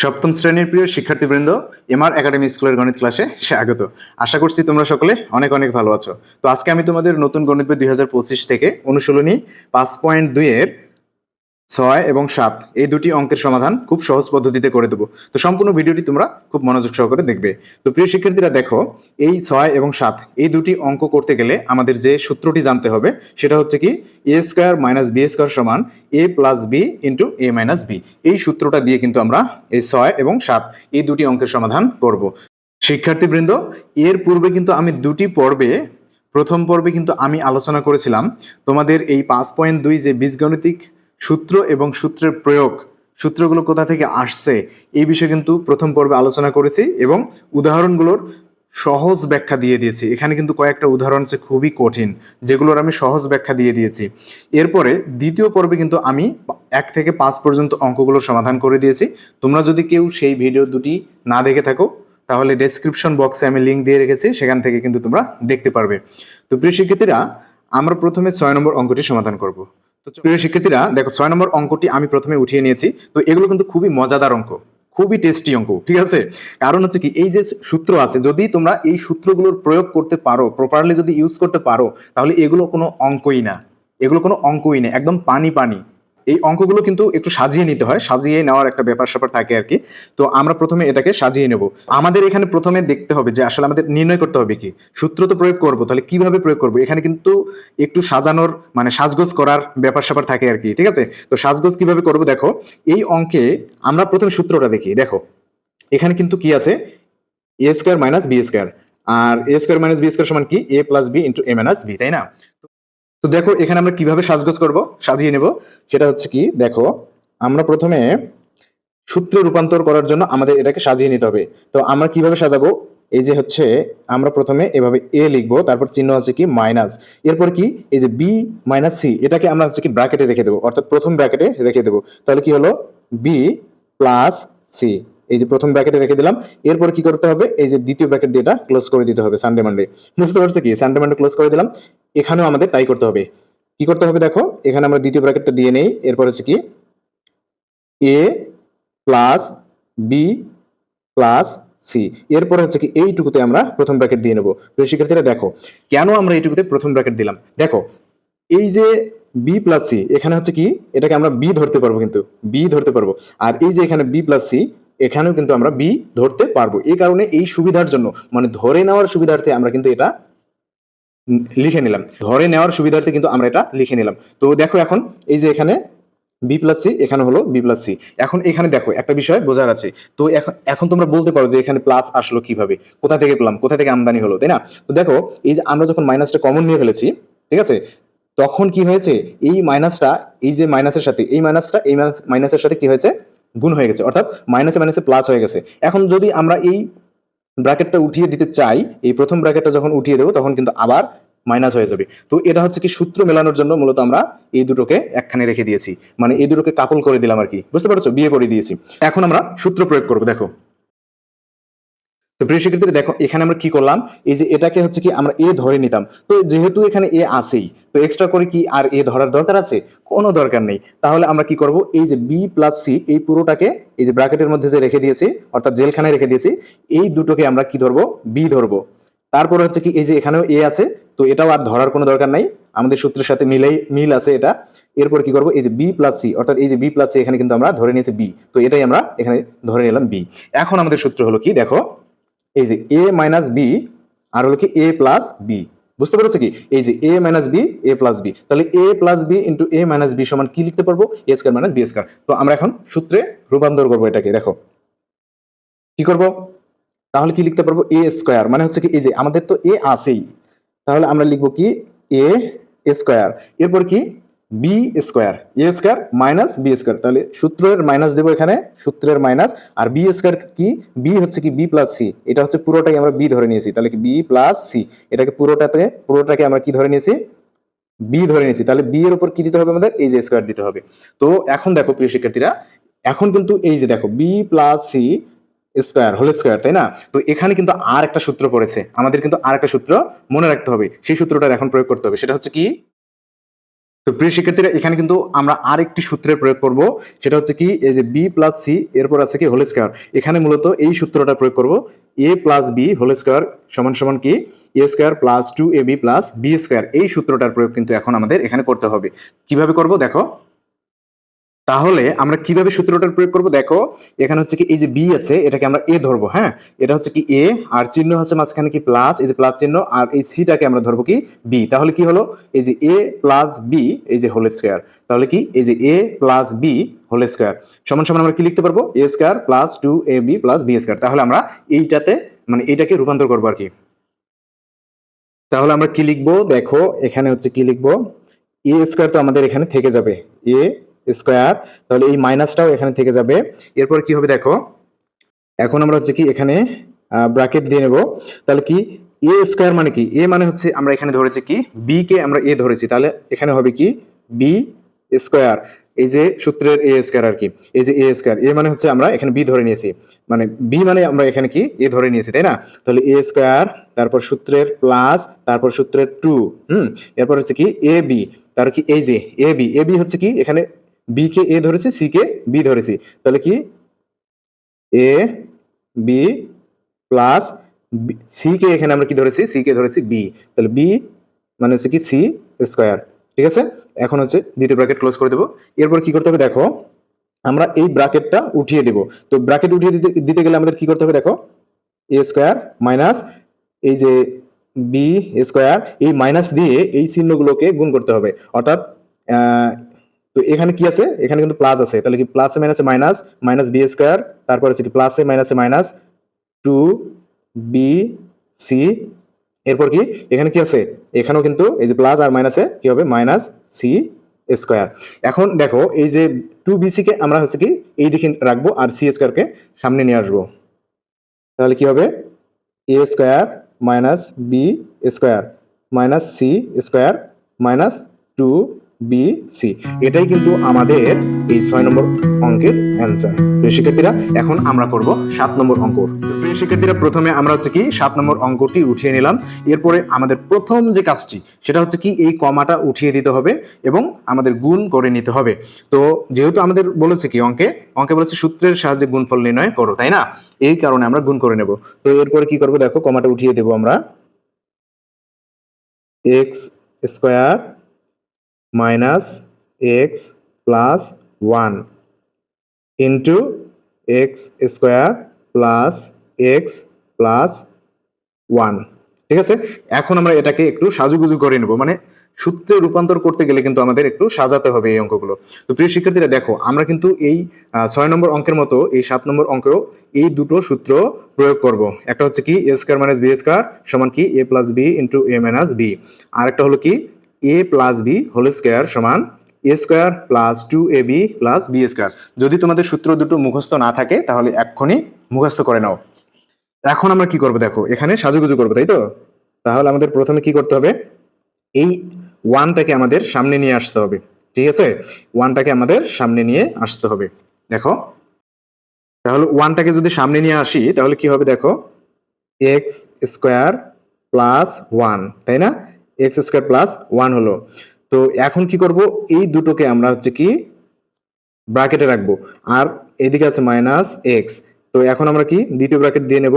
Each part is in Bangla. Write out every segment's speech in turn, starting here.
সপ্তম শ্রেণির প্রিয় শিক্ষার্থীবৃন্দ, এমআর একাডেমি স্কুলের গণিত ক্লাসে স্বাগত। আশা করছি তোমরা সকলে অনেক অনেক ভালো আছো। তো আজকে আমি তোমাদের নতুন গণিত দুই থেকে অনুশীলনী পাঁচ পয়েন্ট দুইয়ের ছয় এবং সাত, এই দুটি অঙ্কের সমাধান খুব সহজ পদ্ধতিতে করে দেবো। তো সম্পূর্ণ ভিডিওটি তোমরা খুব মনোযোগ সহকারে দেখবে। তো প্রিয় শিক্ষার্থীরা, দেখো, এই ছয় এবং সাত, এই দুটি অঙ্ক করতে গেলে আমাদের যে সূত্রটি জানতে হবে, সেটা হচ্ছে কি A square minus B square সমান A plus B into A minus B এই সূত্রটা দিয়ে কিন্তু আমরা এই ছয় এবং সাত, এই দুটি অঙ্কের সমাধান করব। শিক্ষার্থীবৃন্দ, এর পূর্বে কিন্তু আমি দুটি পর্বে, প্রথম পর্বে কিন্তু আমি আলোচনা করেছিলাম। তোমাদের এই পাঁচ পয়েন্ট দুই যে বীজগণিতিক সূত্র এবং সূত্রের প্রয়োগ, সূত্রগুলো কোথা থেকে আসছে, এই বিষয়ে কিন্তু প্রথম পর্বে আলোচনা করেছি এবং উদাহরণগুলোর সহজ ব্যাখ্যা দিয়ে দিয়েছি। এখানে কিন্তু কয়েকটা উদাহরণ হচ্ছে খুবই কঠিন, যেগুলোর আমি সহজ ব্যাখ্যা দিয়ে দিয়েছি। এরপরে দ্বিতীয় পর্বে কিন্তু আমি এক থেকে পাঁচ পর্যন্ত অঙ্কগুলো সমাধান করে দিয়েছি। তোমরা যদি কেউ সেই ভিডিও দুটি না দেখে থাকো, তাহলে ডেসক্রিপশন বক্সে আমি লিঙ্ক দিয়ে রেখেছি, সেখান থেকে কিন্তু তোমরা দেখতে পারবে। তো প্রিয় শিক্ষার্থীরা, আমরা প্রথমে ছয় নম্বর অঙ্কটি সমাধান করব। তো প্রিয় শিক্ষার্থীরা দেখো ছয় নম্বর অঙ্কটি আমি প্রথমে উঠিয়ে নিয়েছি। তো এগুলো কিন্তু খুবই মজাদার অঙ্ক খুবই টেস্টি অঙ্ক ঠিক আছে? কারণ হচ্ছে কি এই যে সূত্র আছে যদি তোমরা এই সূত্রগুলোর প্রয়োগ করতে পারো প্রপারলি যদি ইউজ করতে পারো তাহলে এগুলো কোনো অঙ্কই না। এগুলো কোনো অঙ্কই না একদম পানি পানি। এই অঙ্কগুলো কিন্তু একটু সাজিয়ে নিতে হয়, সাজিয়ে নেওয়ার একটা ব্যাপার স্যাপার থাকে আর কি। তো আমরা প্রথমে এটাকে সাজিয়ে নেব। আমাদের এখানে প্রথমে দেখতে হবে যে আসলে আমাদের নির্ণয় করতে হবে কি। সূত্র তো প্রয়োগ করব, তাহলে কীভাবে প্রয়োগ করব? এখানে কিন্তু একটু সাজানোর মানে সাজগোজ করার ব্যাপার স্যাপার থাকে আর কি, ঠিক আছে? তো সাজগোজ কীভাবে করব দেখো, এই অঙ্কে আমরা প্রথমে সূত্রটা দেখি। দেখো, এখানে কিন্তু কি আছে? A square minus B square R A square minus B square সমান কি? A plus B into A minus B তাই না? তো দেখো, এখানে আমরা কীভাবে সাজগোজ করব? সাজিয়ে নেব। সেটা হচ্ছে কি, দেখো, আমরা প্রথমে সূত্রে রূপান্তর করার জন্য আমাদের এটাকে সাজিয়ে নিতে হবে। তো আমরা কীভাবে সাজাবো? এই যে হচ্ছে, আমরা প্রথমে এভাবে এ লিখব, তারপর চিহ্ন হচ্ছে কি মাইনাস এরপর কি, এই যে বি মাইনাস সি এটাকে আমরা হচ্ছে কি ব্র্যাকেটে রেখে দেবো। অর্থাৎ প্রথম ব্র্যাকেটে রেখে দেবো। তাহলে কি হলো? বি প্লাস সি এই যে প্রথম ব্র্যাকেটে রেখে দিলাম। এরপর কি করতে হবে? এই যে দ্বিতীয় ব্র্যাকেট দিয়ে এটা ক্লোজ করে দিতে হবে সানডে মানডে বুঝতে পারছ কি? সানডে মানডে ক্লোজ করে দিলাম। এখানেও আমাদের তাই করতে হবে। কি করতে হবে দেখো? এখানে আমরা দ্বিতীয় ব্র্যাকেটটা দিয়ে নেই। এরপর হচ্ছে কি? A plus B plus C এরপর হচ্ছে কি এইটুকুতে আমরা প্রথম ব্র্যাকেট দিয়ে নেব। প্রিয় শিক্ষার্থীরা দেখো, কেন আমরা এইটুকুতে প্রথম ব্র্যাকেট দিলাম? দেখো, এই যে বি প্লাস সি এখানে হচ্ছে কি? এটাকে আমরা বি ধরতে পারব কিন্তু। বি ধরতে পারব। আর এই যে এখানে বি প্লাস সি এখানেও কিন্তু আমরা বি ধরতে পারব। এই কারণে এই সুবিধার জন্য মানে ধরে নেওয়ার সুবিধার্থে আমরা কিন্তু এটা লিখে নিলাম। ধরে নেওয়ার সুবিধার্থে কিন্তু আমরা এটা লিখে নিলাম। তো দেখো এখন এই যে এখানে বি প্লাস সি এখানে হলো বি প্লাস সি এখন এখানে দেখো, একটা বিষয় বোঝার আছে। তো এখন এখন তোমরা বলতে পারো যে এখানে প্লাস আসলো কীভাবে, কোথা থেকে পেলাম, কোথা থেকে আমদানি হলো, তাই না? তো দেখো, এই যে আমরা যখন মাইনাসটা কমন নিয়ে ফেলেছি, ঠিক আছে? তখন কি হয়েছে? এই মাইনাসটা এই যে মাইনাসের সাথে, এই মাইনাসটা এই মাইনাসের সাথে কি হয়েছে? গুণ হয়ে গেছে। অর্থাৎ মাইনাসে মাইনাসে প্লাস হয়ে গেছে। এখন যদি আমরা এই ব্র্যাকেটটা উঠিয়ে দিতে চাই, এই প্রথম ব্র্যাকেটটা যখন উঠিয়ে দেবো, তখন কিন্তু আবার মাইনাস হয়ে যাবে। তো এটা হচ্ছে কি সূত্র মেলানোর জন্য মূলত আমরা এই দুটোকে একখানে রেখে দিয়েছি। মানে এই দুটোকে কাপল করে দিলাম আর কি। বুঝতে পারছ? বিয়ে করে দিয়েছি। এখন আমরা সূত্র প্রয়োগ করব, দেখো। তো প্রিয় শিক্ষার্থীরা, দেখো, এখানে আমরা কি করলাম? এই যে এটাকে হচ্ছে কি আমরা এ ধরে নিতাম। তো যেহেতু এখানে এ আছেই, তো এক্সট্রা করে কি আর এ ধরার দরকার আছে? কোনো দরকার নেই। তাহলে আমরা কি করব? এই যে বি প্লাস সি এই পুরোটাকে এই যে ব্র্যাকেটের মধ্যে যে রেখে দিয়েছি, অর্থাৎ জেলখানায় রেখে দিয়েছি, এই দুটোকে আমরা কি ধরবো? বি ধরবো। তারপরে হচ্ছে কি এই যে এখানেও এ আছে, তো এটাও আর ধরার কোনো দরকার নাই। আমাদের সূত্রের সাথে মিলেই, মিল আছে এটা। এরপর কি করব? এই যে বি প্লাস সি অর্থাৎ এই যে বি প্লাস সি এখানে কিন্তু আমরা ধরে নিয়েছি বি তো এটাই আমরা এখানে ধরে নিলাম বি এখন আমাদের সূত্র হলো কি? দেখো এই যে এ মাইনাস বি আর হলো কি এ প্লাস বি বুঝতে পেরেছ কি? এই যে A minus B A plus B তাহলে A plus B into A minus B সমান কি লিখতে পারব? A square minus B square তো আমরা এখন সূত্রে রূপান্তর করব এটাকে, দেখো। কি করব? তাহলে কি লিখতে পারব? এ স্কোয়ার মানে হচ্ছে কি, এই যে আমাদের তো এ আছেই। তাহলে আমরা লিখব কি? এ স্কোয়ার এরপর কি? B square A square minus B square তাহলে সূত্রের মাইনাস দেবো এখানে, সূত্রের মাইনাস আর বি স্কোয়ার কি? বি হচ্ছে কি বি প্লাস সি এটা হচ্ছে পুরোটাই আমরা বি ধরে নিয়েছি, তাহলে কি বি প্লাস সি এটাকে পুরোটাতে, পুরোটাকে আমরা কি ধরে নিয়েছি? বি ধরে নিয়েছি, তাহলে বি এর উপর কি দিতে হবে আমাদের? এই যে স্কোয়ার দিতে হবে। তো এখন দেখো প্রিয় শিক্ষার্থীরা, এখন কিন্তু এই যে দেখো B plus C square whole square তাই না? তো এখানে কিন্তু আর একটা সূত্র পড়েছে, আমাদের কিন্তু আর একটা সূত্র মনে রাখতে হবে, সেই সূত্রটার এখন প্রয়োগ করতে হবে, সেটা হচ্ছে কি? তো প্রিয় শিক্ষার্থীরা, এখানে কিন্তু আমরা আরেকটি সূত্রের প্রয়োগ করব। সেটা হচ্ছে কি, এই যে বি প্লাস সি এরপর আছে কি হোল স্কোয়ার এখানে মূলত এই সূত্রটা প্রয়োগ করব। A plus B whole square সমান সমান কি? A square plus two A B plus B square এই সূত্রটার প্রয়োগ কিন্তু এখন আমাদের এখানে করতে হবে। কীভাবে করব? দেখো। তাহলে আমরা কীভাবে সূত্রটার প্রয়োগ করব? দেখো, এখানে হচ্ছে কি এই যে বি আছে, এটাকে আমরা এ ধরবো হ্যাঁ? এটা হচ্ছে কি এ আর চিহ্ন হচ্ছে মাঝখানে কি প্লাস এই যে প্লাস চিহ্ন, আর এই সিটাকে আমরা ধরবো কি বি তাহলে কি হলো? এই যে এ প্লাস বি এই যে হোল স্কয়ার তাহলে কি? এই যে A plus B whole square সমান সমান আমরা কি লিখতে পারব? A square plus two A B plus B square তাহলে আমরা এইটাতে মানে এইটাকে রূপান্তর করব আর কি। তাহলে আমরা কি লিখব? দেখো, এখানে হচ্ছে কি লিখব? এ স্কয়ার তো আমাদের এখানে থেকে যাবে। এ স্কয়ার তাহলে এই মাইনাসটাও এখানে থেকে যাবে। এরপর কি হবে দেখো, এখন আমরা হচ্ছে কি এখানে ব্র্যাকেট দিয়ে নেব। তাহলে কি এ স্কোয়ার মানে কি? এ মানে হচ্ছে আমরা এখানে ধরেছি কি বি কে আমরা এ ধরেছি। তাহলে এখানে হবে কি বি স্কোয়ার এই যে সূত্রের এ স্কোয়ার আর কি, এই যে এ স্কোয়ার এ মানে হচ্ছে আমরা এখানে বি ধরে নিয়েছি। মানে বি মানে আমরা এখানে কি এ ধরে নিয়েছি, তাই না? তাহলে এ স্কোয়ার তারপর সূত্রের প্লাস তারপর সূত্রের টু হুম? এরপর হচ্ছে কি এ বি তার কি, এই যে এ বি এ বি হচ্ছে কি, এখানে বি কে এ ধরেছি সি কে বি ধরেছি। তাহলে কি? এ বি প্লাস সি কে এখানে আমরা কি ধরেছি? সি কে ধরেছি বি তাহলে বি মানে হচ্ছে কি সি স্কোয়ার ঠিক আছে? এখন হচ্ছে দ্বিতীয় ব্র্যাকেট ক্লোজ করে দেবো। এরপর কি করতে হবে দেখো, আমরা এই ব্র্যাকেটটা উঠিয়ে দেব। তো ব্র্যাকেট উঠিয়ে দিতে দিতে গেলে আমাদের কি করতে হবে দেখো? এ স্কোয়ার মাইনাস এই যে বি স্কোয়ার এই মাইনাস দিয়ে এই চিহ্নগুলোকে গুণ করতে হবে। অর্থাৎ তো এখানে কি আছে? এখানে কিন্তু প্লাস আছে। তাহলে কি প্লাসে মাইনাসে মাইনাস মাইনাস বি স্কোয়ার তারপর হচ্ছে কি প্লাসে মাইনাসে মাইনাস টু বি সি এরপর কি? এখানে কি আছে? এখানেও কিন্তু এই যে প্লাস আর মাইনাসে কি হবে? মাইনাস সি স্কোয়ার এখন দেখো, এই যে টু বিসি কে আমরা হচ্ছে কি এই দিকে রাখব আর সি স্কোয়ারকে সামনে নিয়ে আসব। তাহলে কি হবে? A square minus B square minus C square minus two B C এটাই কিন্তু আমাদের এই ছয় নম্বর অঙ্কের অ্যান্সার প্রিয় শিক্ষার্থীরা, এখন আমরা করব সাত নম্বর অঙ্ক। প্রিয় শিক্ষার্থীরা, প্রথমে আমরা হচ্ছে কি সাত নম্বর অঙ্কটি উঠিয়ে নিলাম। এরপরে আমাদের প্রথম যে কাজটি, সেটা হচ্ছে কি এই কমাটা উঠিয়ে দিতে হবে এবং আমাদের গুণ করে নিতে হবে। তো যেহেতু আমাদের বলেছে কি অঙ্কে অঙ্কে বলেছে সূত্রের সাহায্যে গুণফল নির্ণয় করো, তাই না? এই কারণে আমরা গুণ করে নেব। তো এরপরে কি করব? দেখো, কমাটা উঠিয়ে দেবো আমরা। X square minus X plus one into X square plus X plus one ঠিক আছে? এখন আমরা এটাকে একটু সাজুগুজু করে নেব। মানে সূত্রে রূপান্তর করতে গেলে কিন্তু আমাদের একটু সাজাতে হবে এই অঙ্কগুলো। তো প্রিয় শিক্ষার্থীরা, দেখো, আমরা কিন্তু এই ছয় নম্বর অঙ্কের মতো এই সাত নম্বর অঙ্কেও এই দুটো সূত্র প্রয়োগ করব। একটা হচ্ছে কি A square minus B square সমান কি A plus B into A minus B আর একটা হলো কি A plus B whole square সমান A square plus two A B plus B square যদি তোমাদের সূত্র দুটো মুখস্থ না থাকে, তাহলে এক্ষুনি মুখস্থ করে নাও। এখন আমরা কি করব দেখো, এখানে সাজুগুজু করব, তাই তো? তাহলে আমাদের প্রথমে কি করতে হবে? এই ওয়ানটাকে আমাদের সামনে নিয়ে আসতে হবে, ঠিক আছে? ওয়ানটাকে আমাদের সামনে নিয়ে আসতে হবে, দেখো। তাহলে ওয়ানটাকে যদি সামনে নিয়ে আসি, তাহলে কি হবে দেখো? এক্স স্কোয়ার প্লাস ওয়ান তাই না? এক্স স্কোয়ার প্লাস ওয়ান হলো। তো এখন কি করব? এই দুটোকে আমরা হচ্ছে কি ব্র্যাকেটে রাখব। আর এদিকে আছে মাইনাস এক্স তো এখন আমরা কি দ্বিতীয় ব্র্যাকেট দিয়ে নেব?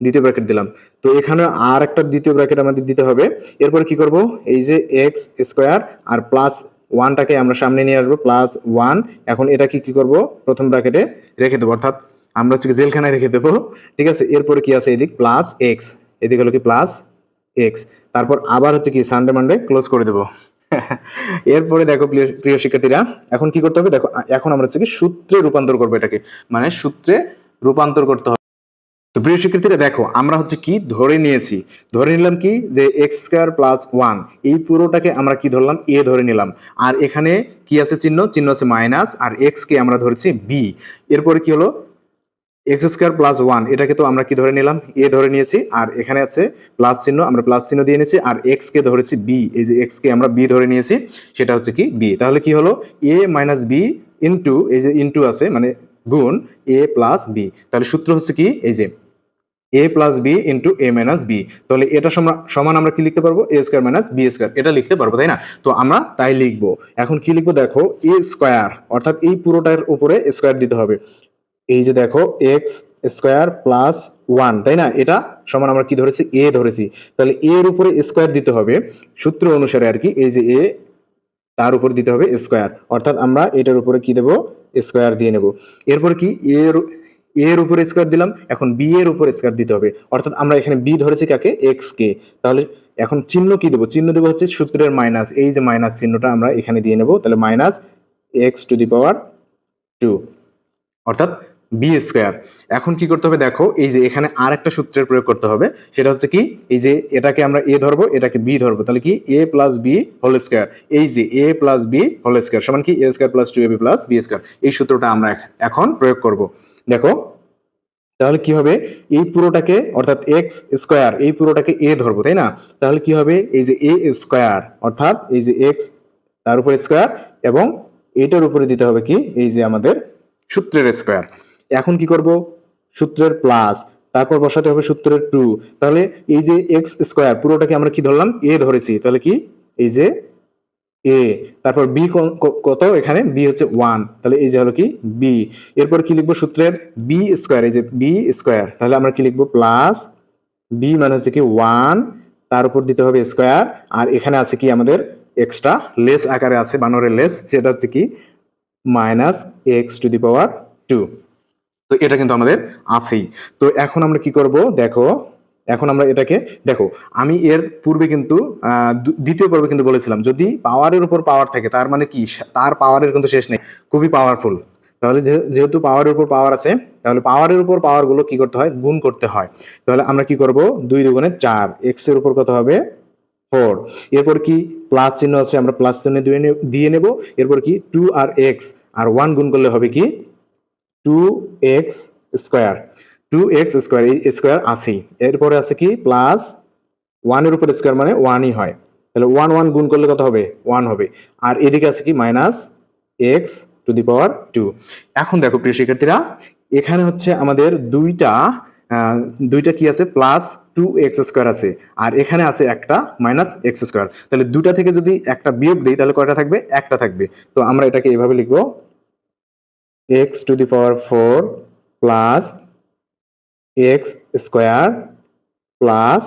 দ্বিতীয় ব্র্যাকেট দিলাম। তো এখানে আর একটা দ্বিতীয় ব্র্যাকেট আমাদের দিতে হবে। এরপরে কি করব? এই যে এক্স স্কোয়ার আর প্লাস ওয়ানটাকে আমরা সামনে নিয়ে আসব প্লাস ওয়ান এখন এটাকে কি করব? প্রথম ব্র্যাকেটে রেখে দেবো। অর্থাৎ আমরা হচ্ছে জেলখানায় রেখে দেবো। ঠিক আছে? এরপরে কি আছে এদিক? প্লাস এক্স এদিক হলো কি প্লাস এক্স তারপর আবার হচ্ছে কি সানডে মানডে ক্লোজ করে দেবো। এরপরে দেখো প্রিয় শিক্ষার্থীরা, এখন কি করতে হবে? দেখো, এখন আমরা হচ্ছে কি সূত্রে রূপান্তর করব এটাকে। মানে সূত্রে রূপান্তর করতে হবে। তো প্রিয় শিক্ষার্থীরা, দেখো, আমরা হচ্ছে কি ধরে নিয়েছি। ধরে নিলাম কি? যে এক্স স্কোয়ার প্লাস ওয়ান এই পুরোটাকে আমরা কি ধরলাম? এ ধরে নিলাম। আর এখানে কি আছে চিহ্ন? চিহ্ন আছে মাইনাস আর এক্স কে আমরা ধরেছি বি এরপরে কি হলো? এক্স স্কোয়ার প্লাস ওয়ান এটাকে তো আমরা কি ধরে নিলাম? এ ধরে নিয়েছি, আর এখানে আছে প্লাস চিহ্ন, আমরা প্লাস চিহ্ন দিয়ে নিয়েছি, আর এক্স কে ধরেছি বি এই যে এক্স কে আমরা বি ধরে নিয়েছি, সেটা হচ্ছে কি বি তাহলে কি হলো? এ মাইনাস বি ইন্টু এই যে ইন্টু আছে মানে গুণ এ প্লাস বি তাহলে সূত্র হচ্ছে কি? এই যে A plus B into A minus B তাহলে এটা সমান- আমরা কি লিখতে পারব? A square minus B square এটা লিখতে পারব, তাই না? তো আমরা তাই লিখব। এখন কি লিখব? দেখো এ স্কোয়ার অর্থাৎ এই পুরোটার উপরে স্কোয়ার দিতে হবে। এই যে দেখো এক্স স্কোয়ার প্লাস ওয়ান তাই না? এটা সমান আমরা কি ধরেছি? এ ধরেছি। তাহলে এ এর উপরে স্কোয়ার দিতে হবে। সূত্র অনুসারে আর কি, এই যে এ তার উপর দিতে হবে স্কোয়ার অর্থাৎ আমরা এটার উপরে কি দেবো? স্কোয়ার দিয়ে নেব। এরপর কি? এর এর উপরে স্কোয়ার দিলাম। এখন বি এর উপরে স্কোয়ার দিতে হবে। অর্থাৎ আমরা এখানে বি ধরেছি কাকে? এক্স কে। তাহলে এখন চিহ্ন কি দেবো? চিহ্ন দেবো হচ্ছে সূত্রের মাইনাস এই যে মাইনাস চিহ্নটা আমরা এখানে দিয়ে নেব। তাহলে minus X to the power two অর্থাৎ বি স্কোয়ার এখন কি করতে হবে দেখো, এই যে এখানে আর একটা সূত্রের প্রয়োগ করতে হবে, সেটা হচ্ছে কি, এই যে এটাকে আমরা এ ধরবো, এটাকে বি ধরবো, তাহলে কি A plus B whole square এই যে A plus B whole square সমান কি A square plus two A B plus B square এই সূত্রটা আমরা এখন প্রয়োগ করব। দেখো, তাহলে কি হবে, এই পুরোটাকে, অর্থাৎ এক্স স্কোয়ার এই পুরোটাকে এ ধরবো, তাই না? তাহলে কি হবে, এই যে এ স্কোয়ার অর্থাৎ এই যে এক্স তার উপরে স্কোয়ার এবং এটার উপরে দিতে হবে কি, এই যে আমাদের সূত্রের স্কোয়ার এখন কি করব? সূত্রের প্লাস তারপর বসাতে হবে সূত্রের টু তাহলে এই যে এক্স স্কোয়ার পুরোটাকে আমরা কি ধরলাম? এ ধরেছি। তাহলে কি? এই যে এ তারপর বি কত? এখানে বি হচ্ছে ওয়ান তাহলে এই যে হলো কি? বি এরপর কি লিখব সূত্রের? বি স্কোয়ার এই যে বি স্কোয়ার তাহলে আমরা কি লিখব? প্লাস বি মানে হচ্ছে কি ওয়ান তার উপর দিতে হবে স্কোয়ার আর এখানে আছে কি আমাদের এক্সট্রা লেস আকারে আছে, বানরের লেস সেটা হচ্ছে কি? Minus X to the power two তো এটা কিন্তু আমাদের আছেই। তো এখন আমরা কি করব? দেখো, এখন আমরা এটাকে, দেখো, আমি এর পূর্বে কিন্তু দ্বিতীয় পর্বে কিন্তু বলেছিলাম, যদি পাওয়ারের উপর পাওয়ার থাকে, তার মানে কি? তার পাওয়ারের কিন্তু শেষ নেই। খুবই পাওয়ারফুল তাহলে যেহেতু পাওয়ারের উপর পাওয়ার আছে, তাহলে পাওয়ারের উপর পাওয়ারগুলো কি করতে হয়? গুণ করতে হয়। তাহলে আমরা কি করব? দুই দুগুণে চার। এক্সের উপর কত হবে? ফোর এরপর কি? প্লাস চিহ্ন আছে, আমরা প্লাস চিহ্ন দিয়ে নেব। এরপর কি? টু আর এক্স আর ওয়ান গুণ করলে হবে কি? Two X square two X square এই স্কোয়ার আছেই। এরপরে আছে কি? প্লাস ওয়ানের উপর স্কোয়ার মানে ওয়ানই হয়। তাহলে ওয়ান ওয়ান গুণ করলে কত হবে? ওয়ান হবে। আর এদিকে আছে কি? Minus X to the power two এখন দেখো প্রিয় শিক্ষার্থীরা, এখানে হচ্ছে আমাদের দুইটা দুইটা কি আছে? প্লাস টু এক্স স্কোয়ার আছে। আর এখানে আছে একটা মাইনাস এক্স স্কোয়ার তাহলে দুটা থেকে যদি একটা বিয়োগ দিই, তাহলে কয়টা থাকবে? একটা থাকবে। তো আমরা এটাকে এভাবে লিখব। X to the power four plus X square plus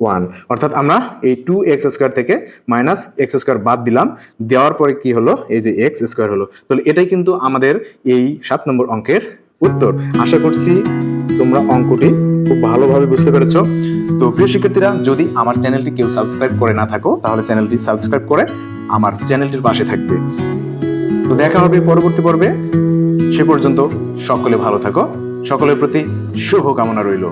one অর্থাৎ আমরা এই টু এক্স স্কোয়ার থেকে মাইনাস এক্স স্কোয়ার বাদ দিলাম। দেওয়ার পরে কি হলো? এই যে এক্স স্কোয়ার হলো। তাহলে এটাই কিন্তু আমাদের এই সাত নম্বর অঙ্কের উত্তর। আশা করছি তোমরা অঙ্কটি খুব ভালোভাবে বুঝতে পেরেছ। তো প্রিয় শিক্ষার্থীরা, যদি আমার চ্যানেলটি কেউ সাবস্ক্রাইব করে না থাকো, তাহলে চ্যানেলটি সাবস্ক্রাইব করে আমার চ্যানেলটির পাশে থাকবে। তো দেখা হবে পরবর্তী পর্বে। সে পর্যন্ত সকলে ভালো থাকো। সকলের প্রতি শুভকামনা রইল।